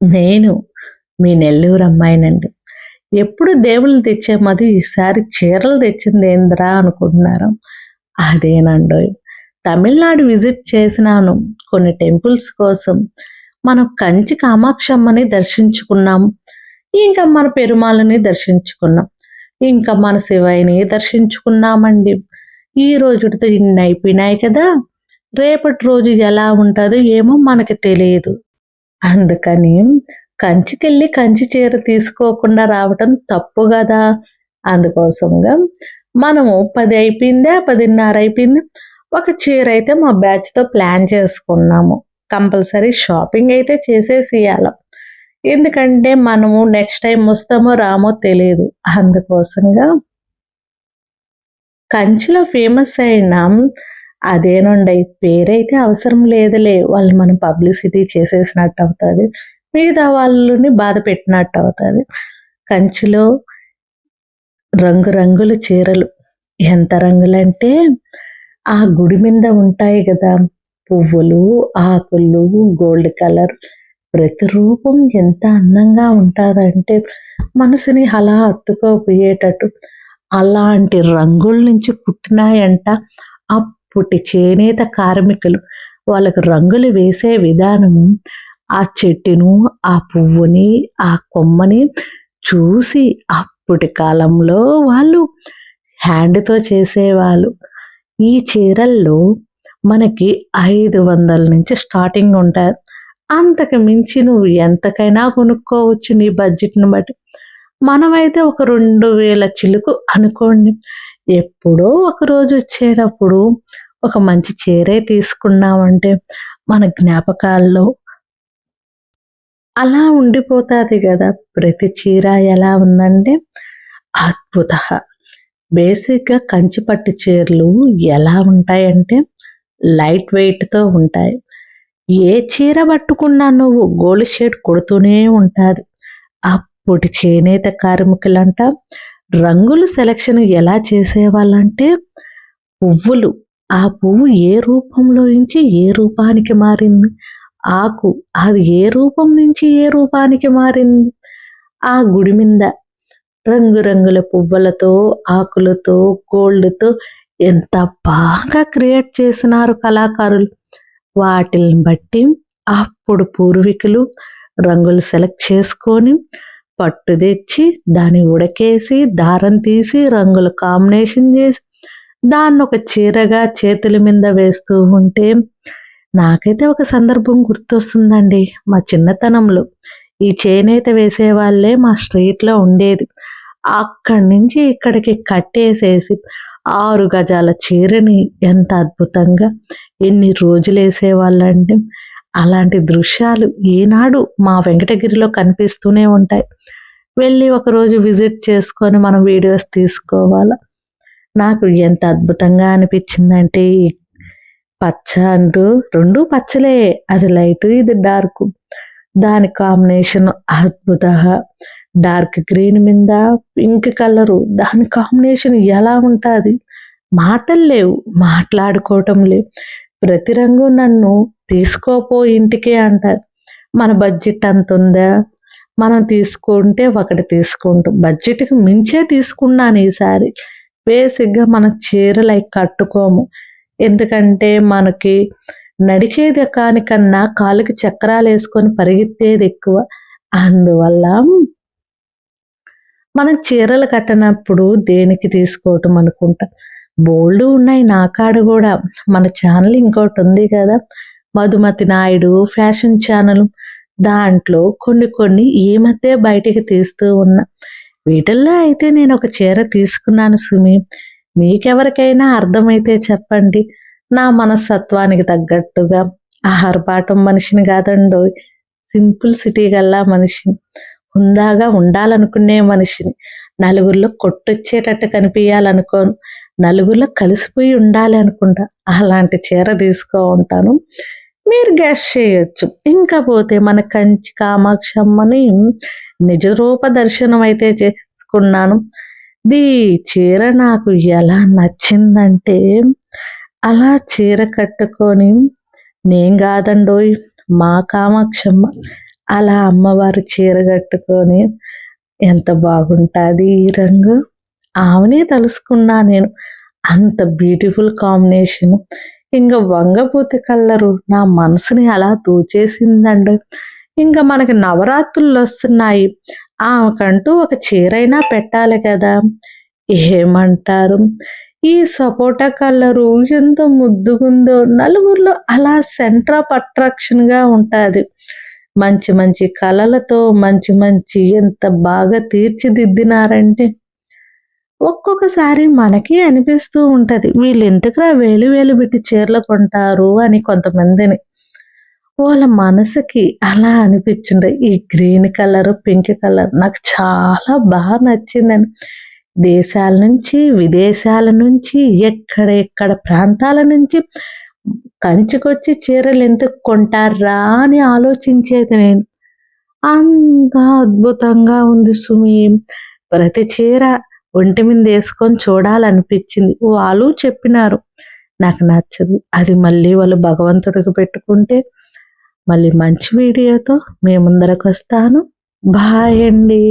నేను మీ నెల్లూరు అమ్మాయినండి. ఎప్పుడు దేవుళ్ళు తెచ్చామది ఈసారి చీరలు తెచ్చింది ఏంద్రా అనుకుంటున్నారు అదేనండి తమిళనాడు విజిట్ చేసినాను. కొన్ని టెంపుల్స్ కోసం. మనం కంచి కామాక్షమ్మని దర్శించుకున్నాం. ఇంకా మన పెరుమాలని దర్శించుకున్నాం. ఇంకా మన శివయ్యని దర్శించుకున్నామండి. ఈ రోజుతో ఇన్ని అయిపోయినాయి కదా. రేపటి రోజు ఎలా ఉంటుందో ఏమో మనకి తెలియదు. అందుకని కంచికెళ్ళి కంచి చీర తీసుకోకుండా రావటం తప్పు కదా అందుకోసంగా మనము పది అయిపోయిందా పదిన్నర అయిపోయింది. ఒక చీర అయితే మా బ్యాచ్తో ప్లాన్ చేసుకున్నాము. కంపల్సరీ షాపింగ్ అయితే చేసేసియాలి ఎందుకంటే మనము నెక్స్ట్ టైం వస్తామో రామో తెలియదు అందుకోసంగా కంచిలో ఫేమస్ అయిన అదేనండి పేరైతే అవసరం లేదులే. వాళ్ళు మనం పబ్లిసిటీ చేసేసినట్టు అవుతుంది మిగతా వాళ్ళని బాధ పెట్టినట్టు అవుతుంది కంచిలో రంగురంగుల చీరలు. ఎంత రంగులంటే ఆ గుడి మీద ఉంటాయి కదా పువ్వులు ఆకులు గోల్డ్ కలర్. ప్రతి రూపం ఎంత అందంగా ఉంటుందంటే మనసుని అలా అత్తుకోపోయేటట్టు అలాంటి రంగుల నుంచి పుట్టినాయంట. పుట్టి చేనేత కార్మికులు. వాళ్ళకు రంగులు వేసే విధానం ఆ చెట్టును ఆ పువ్వుని ఆ కొమ్మని చూసి అప్పటి కాలంలో వాళ్ళు హ్యాండ్తో చేసేవాళ్ళు. ఈ చీరల్లో మనకి ఐదు వందల నుంచి స్టార్టింగ్ ఉంటారు అంతకు మించి నువ్వు ఎంతకైనా కొనుక్కోవచ్చు నీ బడ్జెట్ని బట్టి. మనమైతే ఒక రెండు వేల చిలుకు అనుకోండి. ఎప్పుడో ఒక రోజు వచ్చేటప్పుడు ఒక మంచి చీరే తీసుకున్నామంటే మన జ్ఞాపకాల్లో అలా ఉండిపోతుంది కదా. ప్రతి చీర ఎలా ఉందంటే అద్భుత బేసిక్గా కంచిపట్టు చీరలు ఎలా ఉంటాయంటే లైట్ వెయిట్తో ఉంటాయి. ఏ చీర పట్టుకున్నా నువ్వు గోల్డ్ షేడ్ కొడుతూనే ఉంటుంది అప్పుడు చేనేత కార్మికులంట రంగుల సెలక్షన్ ఎలా చేసేవాళ్ళంటే పువ్వులు. ఆ పువ్వు ఏ రూపంలో నుంచి ఏ రూపానికి మారింది? ఆకు. అది ఏ రూపం నుంచి ఏ రూపానికి మారింది? ఆ గుడి మీద రంగురంగుల పువ్వులతో ఆకులతో గోల్డ్తో ఎంత బాగా క్రియేట్ చేసినారు కళాకారులు. వాటిని బట్టి అప్పుడు పూర్వీకులు రంగులు సెలెక్ట్ చేసుకొని పట్టు తెచ్చి దాన్ని ఉడకేసి దారం తీసి రంగులు కాంబినేషన్ చేసి దాన్ని ఒక చీరగా చేతుల మీద వేస్తూ ఉంటే నాకైతే ఒక సందర్భం గుర్తొస్తుందండి. మా చిన్నతనంలో ఈ చేనేత వేసే వాళ్ళే మా స్ట్రీట్లో ఉండేది. అక్కడి నుంచి ఇక్కడికి కట్టేసేసి ఆరు గజాల చీరని ఎంత అద్భుతంగా ఎన్ని రోజులు వేసేవాళ్ళంటే అలాంటి దృశ్యాలు ఈనాడు మా వెంకటగిరిలో కనిపిస్తూనే ఉంటాయి. వెళ్ళి ఒకరోజు విజిట్ చేసుకొని మనం వీడియోస్ తీసుకోవాలి? నాకు ఎంత అద్భుతంగా అనిపించిందంటే పచ్చ అంటూ రెండు పచ్చలే. అది లైట్ ఇది డార్క్. దాని కాంబినేషన్ అద్భుత డార్క్ గ్రీన్ మీద పింక్ కలరు. దాని కాంబినేషన్ ఎలా ఉంటుంది? మాటలు లేవు. మాట్లాడుకోవటం లేవు. ప్రతి రంగు నన్ను తీసుకోపో ఇంటికి అంటారు. మన బడ్జెట్ అంత ఉందా మనం తీసుకుంటే ఒకటి తీసుకుంటాం. బడ్జెట్కి మించే తీసుకున్నాను ఈసారి. బేసిక్గా మన చీరలు అవి కట్టుకోము. ఎందుకంటే మనకి నడిచేది కానికన్నా కాలుకి చక్రాలు వేసుకొని పరిగెత్తేది ఎక్కువ. అందువల్ల మనం చీరలు కట్టినప్పుడు దేనికి తీసుకోవటం అనుకుంటాం? బోల్డ్ ఉన్నాయి నా కాడ కూడా. మన ఛానల్ ఇంకోటి ఉంది కదా. మధుమతి నాయుడు ఫ్యాషన్ ఛానల్ దాంట్లో కొన్ని కొన్ని ఈ మధ్య బయటికి తీస్తూ ఉన్నా. వీటిల్లో అయితే నేను ఒక చీర తీసుకున్నాను సుమి. మీకెవరికైనా అర్థమైతే చెప్పండి. నా మనస్తత్వానికి తగ్గట్టుగా. ఆహారపాఠం మనిషిని కాదండో సింపుల్ సిటీ గల్లా మనిషిని. హుందాగా ఉండాలనుకునే మనిషిని. నలుగురిలో కొట్టొచ్చేటట్టు కనిపించాలనుకోను నలుగురిలో కలిసిపోయి ఉండాలి అనుకుంటా. అలాంటి చీర తీసుకో ఉంటాను. మీరు గ్యాస్ చేయొచ్చు. ఇంకా పోతే మన కంచి కామాక్షమ్మని నిజరూప దర్శనం అయితే చేసుకున్నాను. దీ చీర నాకు ఎలా నచ్చిందంటే అలా చీర కట్టుకొని నేను కాదండోయ్ మా కామాక్షమ్మ. అలా అమ్మవారు చీర కట్టుకొని ఎంత బాగుంటుంది ఈ రంగు. ఆమెనే తలుసుకున్నా నేను. అంత బ్యూటిఫుల్ కాంబినేషన్. ఇంకా వంగపూతి కల్లరు నా మనసుని అలా తూచేసిందండి. ఇంకా మనకి నవరాత్రులు వస్తున్నాయి. ఆమెకంటూ ఒక చీరైనా పెట్టాలి కదా. ఏమంటారు? ఈ సపోటా కలరు ఎంత ముద్దుగుందో నలుగురిలో అలా సెంటర్ ఆఫ్ అట్రాక్షన్గా ఉంటుంది. మంచి మంచి కళలతో మంచి మంచి ఎంత బాగా తీర్చిదిద్దినారంటే ఒక్కొక్కసారి మనకి అనిపిస్తూ ఉంటుంది వీళ్ళు ఎందుకురా వేలు వేలు పెట్టి చీరలు కొంటారు అని కొంతమందిని. వాళ్ళ మనసుకి అలా అనిపించింది ఈ గ్రీన్ కలర్ పింక్ కలర్ నాకు చాలా బాగా నచ్చిందని. దేశాల నుంచి విదేశాల నుంచి ఎక్కడ ఎక్కడ ప్రాంతాల నుంచి కంచుకొచ్చి చీరలు ఎందుకు కొంటారా అని ఆలోచించేది నేను. అంత అద్భుతంగా ఉంది సుమి. ప్రతి చీర ఒంటి మీద వేసుకొని చూడాలనిపించింది. వాళ్ళు చెప్పినారు నాకు నచ్చదు. అది మళ్ళీ వాళ్ళు భగవంతుడికి పెట్టుకుంటే మళ్ళీ మంచి వీడియోతో మీ ముందరకు వస్తాను బాయ్ అండి.